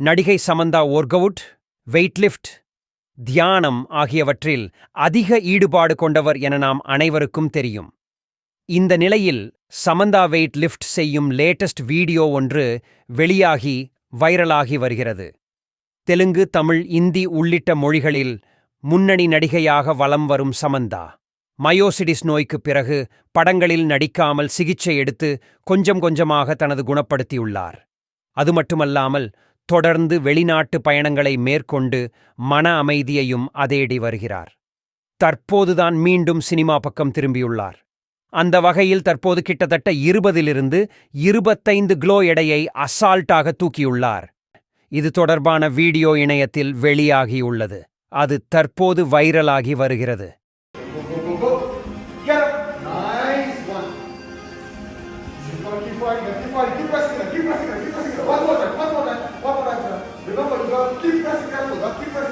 நடிகை சமந்தா ஒர்கவுட் வெயிட்லிஃப்ட் தியானம் ஆகியவற்றில் அதிக ஈடுபாடு கொண்டவர் என நாம் அனைவருக்கும் தெரியும். இந்த நிலையில் சமந்தா வெயிட் லிஃப்ட் செய்யும் லேட்டஸ்ட் வீடியோ ஒன்று வெளியாகி வைரலாகி வருகிறது. தெலுங்கு தமிழ் இந்தி உள்ளிட்ட மொழிகளில் முன்னணி நடிகையாக வலம் வரும் சமந்தா. மயோசிடிஸ் நோய்க்குப் பிறகு படங்களில் நடிக்காமல் சிகிச்சை எடுத்து கொஞ்சம் கொஞ்சமாக தனது குணப்படுத்தியுள்ளார். அது மட்டுமல்லாமல் தொடர்ந்து வெளிநாட்டு பயணங்களை மேற்கொண்டு மன அமைதியையும் அதேடி வருகிறார். தற்போதுதான் மீண்டும் சினிமா பக்கம் திரும்பியுள்ளார். அந்த வகையில் தற்போது கிட்டத்தட்ட இருபதிலிருந்து இருபத்தைந்து கிலோ எடையை அசால்ட்டாக தூக்கியுள்ளார். இது தொடர்பான வீடியோ இணையத்தில் வெளியாகியுள்ளது. அது தற்போது வைரலாகி வருகிறது. Keep pressing it, keep pressing it. aqui para esse cara mudar, é aqui para